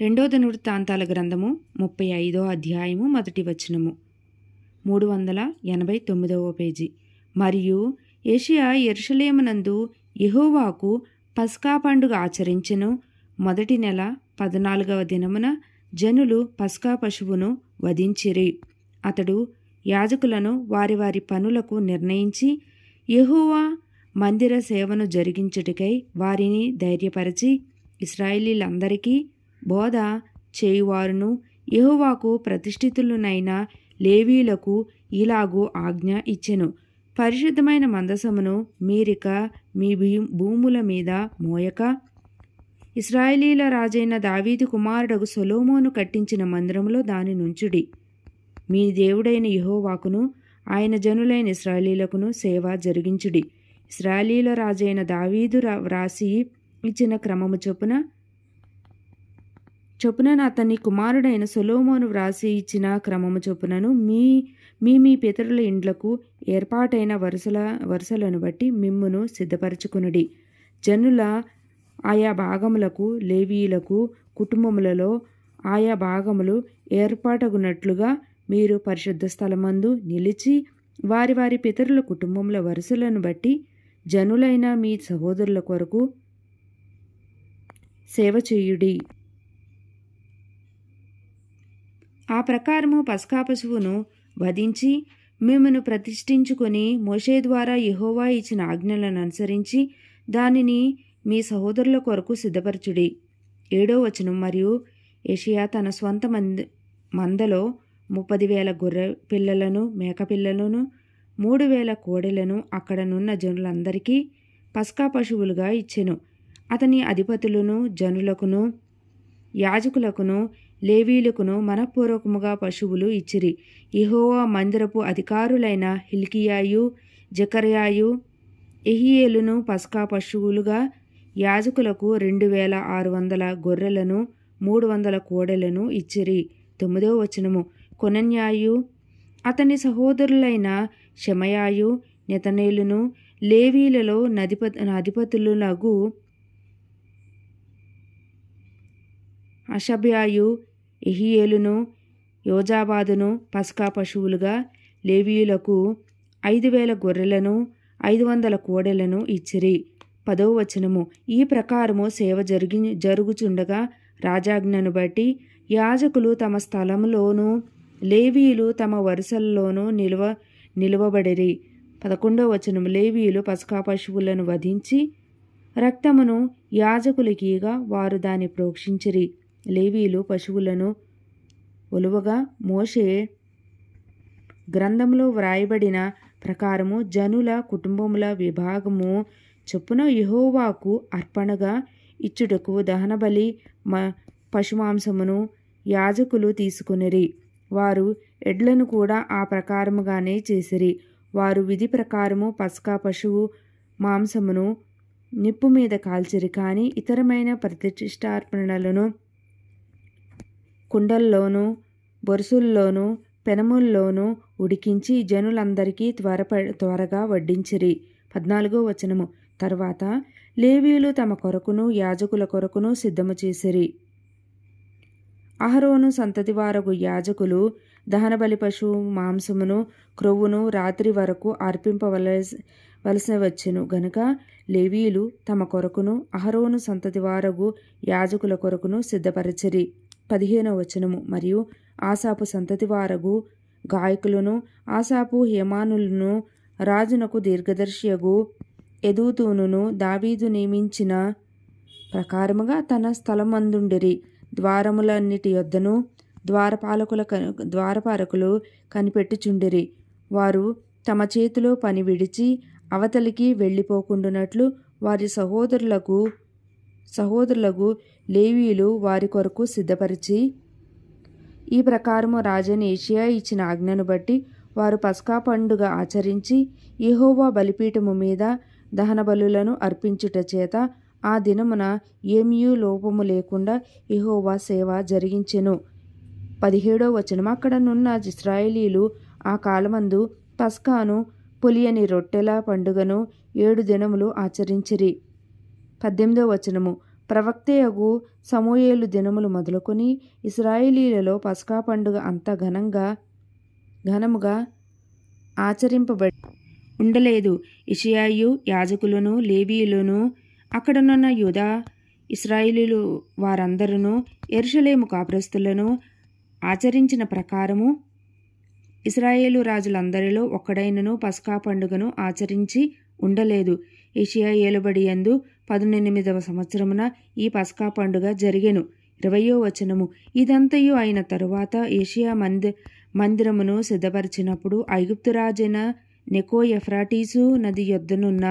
రెండో దినవృత్తాంతాల గ్రంథము ముప్పై ఐదో అధ్యాయము మొదటి వచనము. మూడు వందల ఎనభై తొమ్మిదవ పేజీ. మరియు ఏషియా ఎరుషలేమునందు యహోవాకు పస్కా పండుగ ఆచరించెను. మొదటి నెల పద్నాలుగవ దినమున జనులు పస్కా పశువును వధించిరి. అతడు యాజకులను వారి వారి పనులకు నిర్ణయించి యహోవా మందిర సేవను జరిగించుటకై వారిని ధైర్యపరిచి ఇస్రాయేలీలందరికీ బోధ చేయువారును యెహోవాకు ప్రతిష్ఠితులనైన లేవీలకు ఇలాగూ ఆజ్ఞ ఇచ్చెను. పరిశుద్ధమైన మందసమును మీరిక మీ భూముల మీద మోయక. ఇస్రాయేలీల రాజైన దావీదు కుమారుడగు సొలోమోను కట్టించిన మందిరంలో దాని నుంచుడి. మీ దేవుడైన యహోవాకును ఆయన జనులైన ఇస్రాయేలీలకును సేవ జరిగించుడి. ఇస్రాయేలీల రాజైన దావీదు వ్రాసి ఇచ్చిన క్రమము చొప్పున చొప్పున అతని కుమారుడైన సొలోమోను వ్రాసి ఇచ్చిన క్రమము చొప్పునను మీ మీ మీ పితరుల ఇండ్లకు ఏర్పాటైన వరుసల వరుసలను బట్టి మిమ్మును సిద్ధపరచుకునుడి. జనుల ఆయా భాగములకు లేవీయులకు కుటుంబములలో ఆయా భాగములు ఏర్పాటగునట్లుగా మీరు పరిశుద్ధ స్థలమందు నిలిచి వారి వారి పితరుల కుటుంబముల వరుసలను బట్టి జనులైన మీ సహోదరుల కొరకు సేవ చేయుడి. ఆ ప్రకారము పస్కా పశువును వధించి మిమ్మను ప్రతిష్ఠించుకొని మోషే ద్వారా యహోవా ఇచ్చిన ఆజ్ఞలను అనుసరించి దానిని మీ సహోదరుల కొరకు సిద్ధపరచుడి. ఏడో వచనం. మరియు ఏషియా తన స్వంత మంద మందలో ముప్పది వేల గొర్రె పిల్లలను మేకపిల్లలను మూడు వేల కోడెలను అక్కడనున్న జనులందరికీ పస్కా పశువులుగా ఇచ్చెను. అతని అధిపతులను జనులకును యాజకులకును లేవీలకును మనఃపూర్వకముగా పశువులు ఇచ్చిరి. ఇహోవా మందిరపు అధికారులైన హిల్కియాయు జకర్యాయు ఎహియేలును పస్కా పశువులుగా యాజకులకు రెండు వేల ఆరు వందల గొర్రెలను మూడు వందల కోడెలను ఇచ్చిరి. తొమ్మిదవ వచనము. కొనన్యాయు అతని సహోదరులైన శమయాయు నెతనేలును లేవీలలో నదిప అధిపతులునగు అషభ్యాయు ఎహియేలును యోజాబాదును పస్కా పశువులుగా లేవీయులకు ఐదు వేల గొర్రెలను ఐదు వందల కోడెలను ఇచ్చిరి. పదో వచనము. ఈ ప్రకారము సేవ జరిగి జరుగుచుండగా రాజాజ్ఞను బట్టి యాజకులు తమ స్థలంలోనూ లేవీయులు తమ వరుసల్లోనూ నిలువ నిలువబడిరి. పదకొండవ వచనం లేవీయులు పసుకా పశువులను వధించి రక్తమును యాజకులకిగా వారు దాన్ని ప్రోక్షించిరి. లేవీలు పశువులను ఒలువగా మోషే గ్రంథంలో వ్రాయబడిన ప్రకారము జనుల కుటుంబముల విభాగము చొప్పున యహోవాకు అర్పణగా ఇచ్చుటకు దహనబలి మ పశుమాంసమును యాజకులు తీసుకునిరి. వారు ఎడ్లను కూడా ఆ ప్రకారముగానే చేసిరి. వారు విధి ప్రకారము పసకా పశువు మాంసమును నిప్పు మీద కాల్చిరి. కానీ ఇతరమైన ప్రతిష్టార్పణలను కుండల్లోనూ బొరుసుల్లోనూ పెనముల్లోనూ ఉడికించి జనులందరికీ త్వరప త్వరగా వడ్డించిరి. పద్నాలుగో వచనము. తర్వాత లేవీలు తమ కొరకును యాజకుల కొరకును సిద్ధము చేసిరి. అహరోను సంతతి వారగు యాజకులు దహనబలి పశువు మాంసమును క్రొవ్వును రాత్రి వరకు అర్పింపవలసి వలసి వచ్చెను గనుక లేవీలు తమ కొరకును అహరోను సంతతి వారగు యాజకుల కొరకును సిద్ధపరచిరి. పదిహేనో వచనము. మరియు ఆసాపు సంతతి వారగు గాయకులను ఆసాపు హేమానులను రాజునకు దీర్ఘదర్శియగు ఎదుతూనును దావీదు నియమించిన ప్రకారముగా తన స్థలమందుండిరి. ద్వారములన్నిటి యొద్దను ద్వారపాలకుల క- ద్వారపాలకులు కనిపెట్టుచుండిరి. వారు తమ చేతిలో పని విడిచి అవతలికి వెళ్ళిపోకుండునట్లు వారి సహోదరులకు సహోదరులకు లేవీలు వారి కొరకు సిద్ధపరిచి ఈ ప్రకారము రాజని ఏషియా ఇచ్చిన ఆజ్ఞను బట్టి వారు పస్కా పండుగ ఆచరించి ఇహోవా బలిపీఠము మీద దహన బలులను అర్పించుట చేత ఆ దినమున ఏమీయూ లోపము లేకుండా ఇహోవా సేవ జరిగించెను. పదిహేడో వచనం. అక్కడనున్న ఇస్రాయేలీలు ఆ కాలమందు పస్కాను పులియని రొట్టెల పండుగను ఏడు దినములు ఆచరించిరి. పద్దెనిమిదో వచనము. ప్రవక్తయగు సమూయేలు దినములు మొదలుకొని ఇస్రాయేలీలలో పస్కా పండుగ అంత ఘనంగా ఘనముగా ఆచరింపబడి ఉండలేదు. ఇషియాయు యాజకులను లేవీయులను అక్కడనున్న యూదా ఇస్రాయిలీలు వారందరూ ఎరుషలేము కాపురస్తులను ఆచరించిన ప్రకారము ఇస్రాయేలు రాజులందరిలో ఒక్కడైనను పస్కా పండుగను ఆచరించి ఉండలేదు. ఏషియా ఏలుబడి యందు పదునెనిమిదవ సంవత్సరమున ఈ పస్కా పండుగ జరిగెను. ఇరవయో వచనము. ఇదంతయు అయిన తరువాత ఏషియా మంది మందిరమును సిద్ధపరిచినప్పుడు ఐగుప్తురాజైన నెకో ఎఫ్రాటీసు నది యొద్దనున్న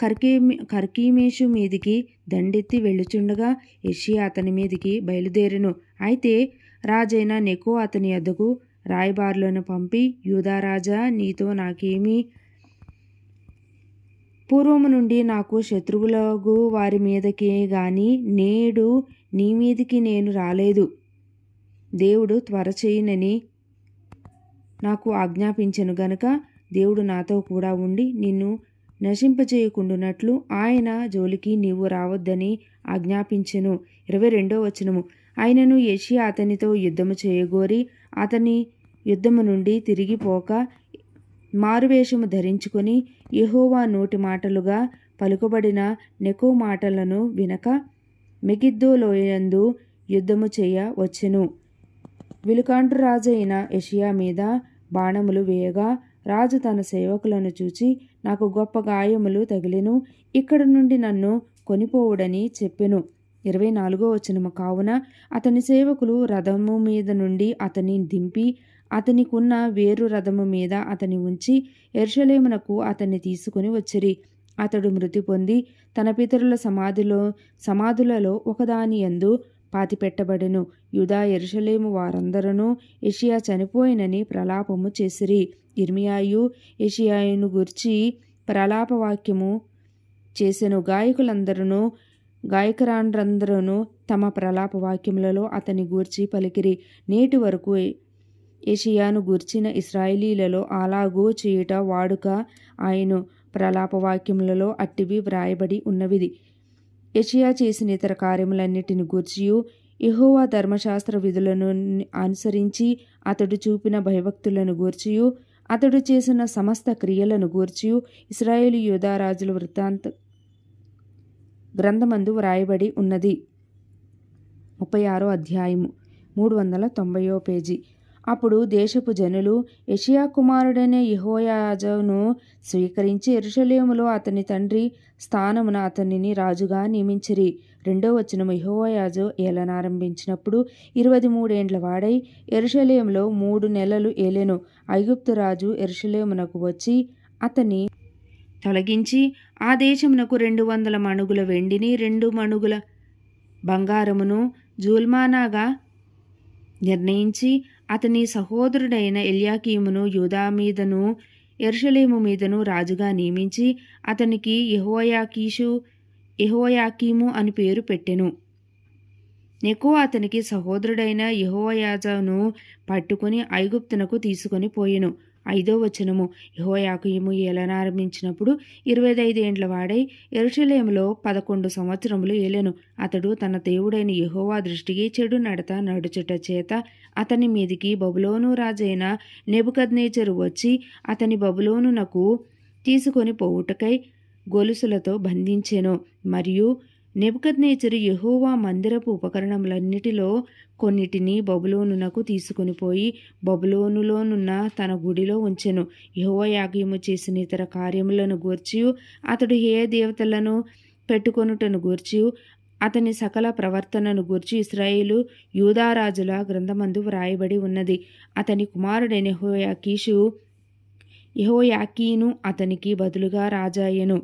కర్కీ కర్కీమేషు మీదికి దండెత్తి వెళ్ళుచుండగా ఏషియా అతని మీదికి బయలుదేరెను. అయితే రాజైన నెకో అతని యొద్దకు రాయబారులను పంపి యూదారాజా నీతో నాకేమీ పూర్వము నుండి నాకు శత్రువులకు వారి మీదకి గాని నేడు నీ మీదికి నేను రాలేదు. దేవుడు త్వర చేయనని నాకు ఆజ్ఞాపించను గనుక దేవుడు నాతో కూడా ఉండి నిన్ను నశింపచేయకుండునట్లు ఆయన జోలికి నీవు రావద్దని ఆజ్ఞాపించెను. ఇరవై రెండో వచనము. ఆయనను యషి అతనితో యుద్ధము చేయగోరి అతని యుద్ధము నుండి తిరిగిపోక మారువేషము ధరించుకొని యహోవా నోటి మాటలుగా పలుకబడిన నెకో మాటలను వినక మెగిద్దోలోయందు యుద్ధము చేయ వచ్చెను. విలుకాంటు రాజైన యెషయా మీద బాణములు వేయగా రాజు తన సేవకులను చూచి నాకు గొప్ప గాయములు తగిలెను ఇక్కడ నుండి నన్ను కొనిపోవుడని చెప్పెను. ఇరవై నాలుగో వచనము కావున అతని సేవకులు రథము మీద నుండి అతని దింపి అతనికున్న వేరు రథము మీద అతని ఉంచి ఎర్షలేమునకు అతన్ని తీసుకుని వచ్చిరి. అతడు మృతి పొంది తన పితరుల సమాధిలో సమాధులలో ఒకదాని యందు పాతిపెట్టబడెను. యుదా ఎరుషలేము వారందరూ ఏషియా చనిపోయినని ప్రలాపము చేసిరి. ఇర్మియాయు ఏషియాయును గుర్చి ప్రలాపవాక్యము చేసెను. గాయకులందరూ గాయకురాండ్రందరూ తమ ప్రలాప వాక్యములలో అతని గూర్చి పలికిరి. నేటి వరకు ఏషియాను గూర్చిన ఇస్రాయేలీలలో అలాగూ చేయుట వాడుక ఆయన ప్రలాపవాక్యములలో అట్టివి వ్రాయబడి ఉన్నవిది. యషియా చేసిన ఇతర కార్యములన్నిటిని గూర్చియు. యెహోవా ధర్మశాస్త్ర విధులను అనుసరించి అతడు చూపిన భయభక్తులను గూర్చియు. అతడు చేసిన సమస్త క్రియలను గూర్చియు. ఇస్రాయేలు యోధారాజుల వృత్తాంత గ్రంథమందు వ్రాయబడి ఉన్నది. ముప్పై ఆరో అధ్యాయము మూడు వందల తొంభయో పేజీ. అప్పుడు దేశపు జనులు యషియా కుమారుడైన యెహోయాజను స్వీకరించి ఎరుషలేములో అతని తండ్రి స్థానమున అతనిని రాజుగా నియమించిరి. రెండో వచనం యెహోయాజు ఏలనారంభించినప్పుడు ఇరవై మూడేండ్ల వాడై ఎరుషలేములో మూడు నెలలు ఏలెను. ఐగుప్తు రాజు ఎరుషలేమునకు వచ్చి అతని తొలగించి ఆ దేశమునకు రెండు వందల మణుగుల వెండిని రెండు మణుగుల బంగారమును జూల్మానాగా నిర్ణయించి అతని సహోదరుడైన ఎల్యాకీమును యూదా మీదను ఎర్షలేము మీదను రాజుగా నియమించి అతనికి యహోయాకీషు యహోయాకీము అని పేరు పెట్టెను. నెకో అతనికి సహోదరుడైన యెహోయాజను పట్టుకుని ఐగుప్తునకు తీసుకొని పోయెను. ఐదో వచనము. యెహోయాకీము ఏలనారంభించినప్పుడు ఇరవై ఐదేండ్ల వాడై ఎరుషలేములో పదకొండు సంవత్సరములు ఏలెను. అతడు తన దేవుడైన యహోవా దృష్టికి చెడు నడత నడుచుట చేత అతని మీదికి బబులోను రాజైన నెబుకద్నేచరు వచ్చి అతని బబులోనునకు తీసుకొని పోవుటకై గొలుసులతో బంధించెను. మరియు నెబుకద్నేచరు యెహోవా మందిరపు ఉపకరణములన్నిటిలో కొన్నిటిని బబులోనునకు తీసుకుని పోయి బబులోనులోనున్న తన గుడిలో ఉంచెను. యెహోయాకీము చేసిన ఇతర కార్యములను గూర్చి అతడు ఏ దేవతలను పెట్టుకొనుటను గూర్చి అతని సకల ప్రవర్తనను గూర్చి ఇస్రాయేలు యూదారాజుల గ్రంథమందు వ్రాయబడి ఉన్నది. అతని కుమారుడైన యెహోయాకీషు యహోయాకీను అతనికి బదులుగా రాజాయెను.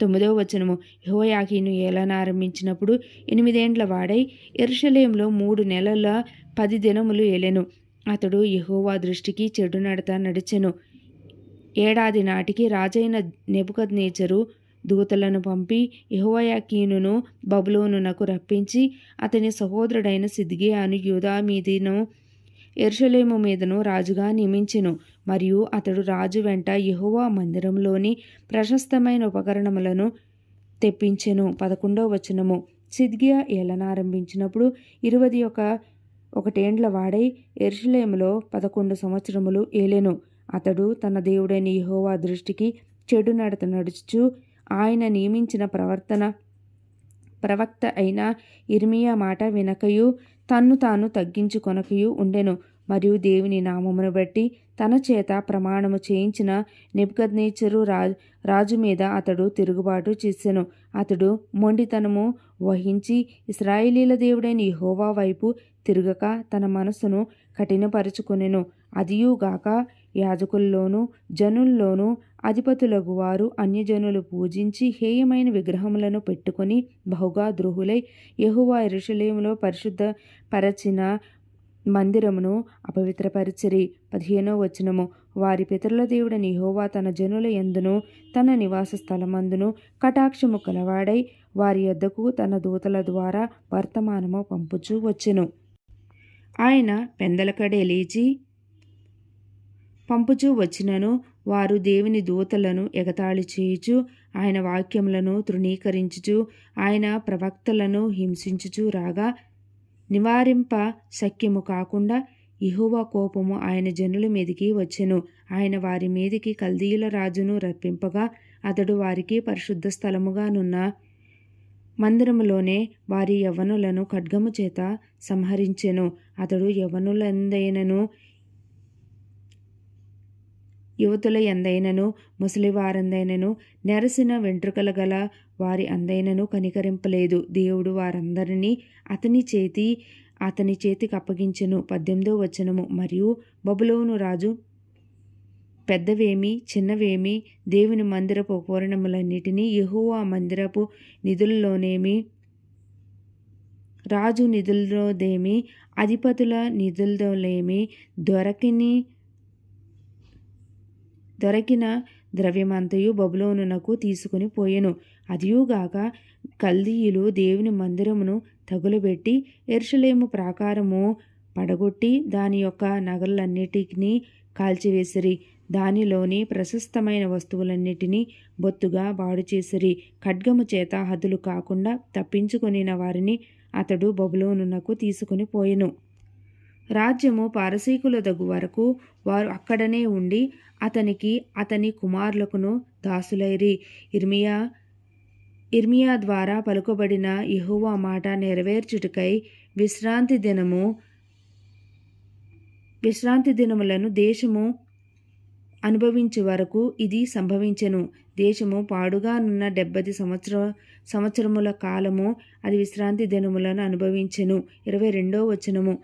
తొమ్మిదవ వచనము. యెహోయాకీను ఏలనారంభించినప్పుడు ఎనిమిదేండ్ల వాడై ఎరుషలేంలో మూడు నెలల పది దినములు ఏలెను. అతడు యహోవా దృష్టికి చెడు నడత నడిచెను. ఏడాది నాటికి రాజైన నెబుకద్నేచరు దూతలను పంపి యహోయాకీనును బబులోనునకు రప్పించి అతని సహోదరుడైన సిద్గియాను యూదా మీదను ఎరుషలేము మీదను రాజుగా నియమించెను. మరియు అతడు రాజు వెంట యహోవా మందిరంలోని ప్రశస్తమైన ఉపకరణములను తెప్పించెను. పదకొండవ వచనము. సిద్గియా ఏలనారంభించినప్పుడు ఇరవది ఒక ఒకటేండ్ల వాడై ఎరుషలేములో పదకొండు సంవత్సరములు ఏలెను. అతడు తన దేవుడైన యహోవా దృష్టికి చెడు నడత నడుచుచు ఆయన నియమించిన ప్రవర్తన ప్రవక్త అయిన ఇర్మియా మాట వినకయు తన్ను తాను తగ్గించుకొనకయు ఉండెను మరియు దేవుని నామమును బట్టి తన చేత ప్రమాణము చేయించిన నిబ్గద్నేచరు రాజు రాజు మీద అతడు తిరుగుబాటు చేసెను. అతడు మొండితనము వహించి ఇస్రాయేలీల దేవుడైన యెహోవా వైపు తిరగక తన మనసును కఠినపరుచుకొనెను. అదియుగాక యాజకుల్లోనూ జనుల్లోనూ అధిపతులగు వారు అన్యజనులు పూజించి హేయమైన విగ్రహములను పెట్టుకొని బహుగా ద్రోహులై యహువా యెరూషలేములో పరిశుద్ధ పరచిన మందిరమును అపవిత్రపరిచిరి. పదిహేనో వచనము. వారి పితరుల దేవుడని యహోవా తన జనుల యందును తన నివాస స్థలమందును కటాక్షము కలవాడై వారి యొద్దకు తన దూతల ద్వారా వర్తమానము పంపుచూ వచ్చెను. ఆయన పెందలకడే లేచి పంపుచూ వచ్చినను వారు దేవుని దూతలను ఎగతాళి చేయుచు ఆయన వాక్యములను తృణీకరించుచు ఆయన ప్రవక్తలను హింసించుచు రాగా నివారింప శక్యము కాకుండా ఇహువ కోపము ఆయన జనుల మీదికి వచ్చెను. ఆయన వారి మీదికి కల్దీయుల రాజును రప్పింపగా అతడు వారికి పరిశుద్ధ స్థలముగానున్న మందిరములోనే వారి యవ్వనులను ఖడ్గము చేత సంహరించెను. అతడు యవ్వనులందైనను యువతుల ఎందైనను ముసలివారందైనను నెరసిన వెంట్రుకల గల వారి అందైనను కనికరింపలేదు. దేవుడు వారందరినీ అతని చేతి అతని చేతికి అప్పగించెను. పద్దెనిమిదో వచనము. మరియు బబులోను రాజు పెద్దవేమి చిన్నవేమి దేవుని మందిరపు పూరణములన్నిటినీ యెహోవా మందిరపు నిధుల్లోనేమి రాజు నిధుల్లోదేమి అధిపతుల నిధులలోనేమి దొరకని దొరికిన ద్రవ్యమంతయు బబులోనునకు తీసుకుని పోయెను. అదియుగాక కల్దీయులు దేవుని మందిరమును తగులబెట్టి ఎర్షలేము ప్రాకారము పడగొట్టి దాని యొక్క నగరులన్నిటినీ కాల్చివేసిరి. దానిలోని ప్రశస్తమైన వస్తువులన్నిటినీ బొత్తుగా బాడు చేసిరి. ఖడ్గము చేత హద్దులు కాకుండా తప్పించుకొనిన వారిని అతడు బబులోనునకు తీసుకుని పోయెను. రాజ్యము పారసీకుల దగ్గు వరకు వారు అక్కడనే ఉండి అతనికి అతని కుమారులకును దాసులైరి. ఇర్మియా ఇర్మియా ద్వారా పలుకబడిన యెహోవా మాట నెరవేర్చుటకై విశ్రాంతి దినము విశ్రాంతి దినములను దేశము అనుభవించే వరకు ఇది సంభవించెను. దేశము పాడుగానున్న డెబ్బది సంవత్సర సంవత్సరముల కాలము అది విశ్రాంతి దినములను అనుభవించెను. ఇరవై రెండో వచనము.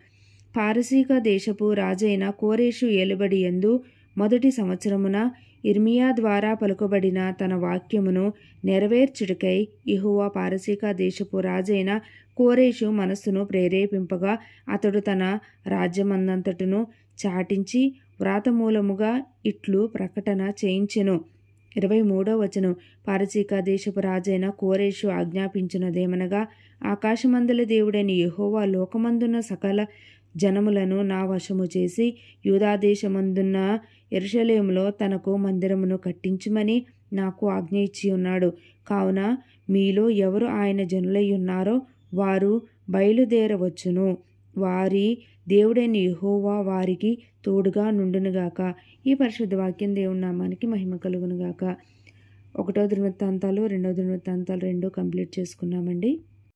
పారసీక దేశపు రాజైన కోరేషు ఏలుబడి ఎందు మొదటి సంవత్సరమున ఇర్మియా ద్వారా పలుకబడిన తన వాక్యమును నెరవేర్చుటకై ఇహువా పారసీక దేశపు రాజైన కోరేషు మనస్సును ప్రేరేపింపగా అతడు తన రాజ్యమందంతటను చాటించి వ్రాతమూలముగా ఇట్లు ప్రకటన చేయించెను. ఇరవై మూడో వచనం. పారసీక దేశపు రాజైన కోరేషు ఆజ్ఞాపించినదేమనగా ఆకాశమందల దేవుడైన యహోవా లోకమందున్న సకల జనములను నా వశము చేసి యూదాదేశమందున్న ఎరుషలేములో తనకు మందిరమును కట్టించుమని నాకు ఆజ్ఞ ఇచ్చి ఉన్నాడు. కావున మీలో ఎవరు ఆయన జనులై ఉన్నారో వారు బయలుదేరవచ్చును. వారి దేవుడైన యహోవా వారికి తోడుగా నుండునుగాక. ఈ పరిశుద్ధ వాక్యం దేవుని నామానికి మహిమ కలుగునుగాక. ఒకటో దినవృత్తాంతాలు రెండో దినవృత్తాంతాలు రెండు కంప్లీట్ చేసుకున్నామండి.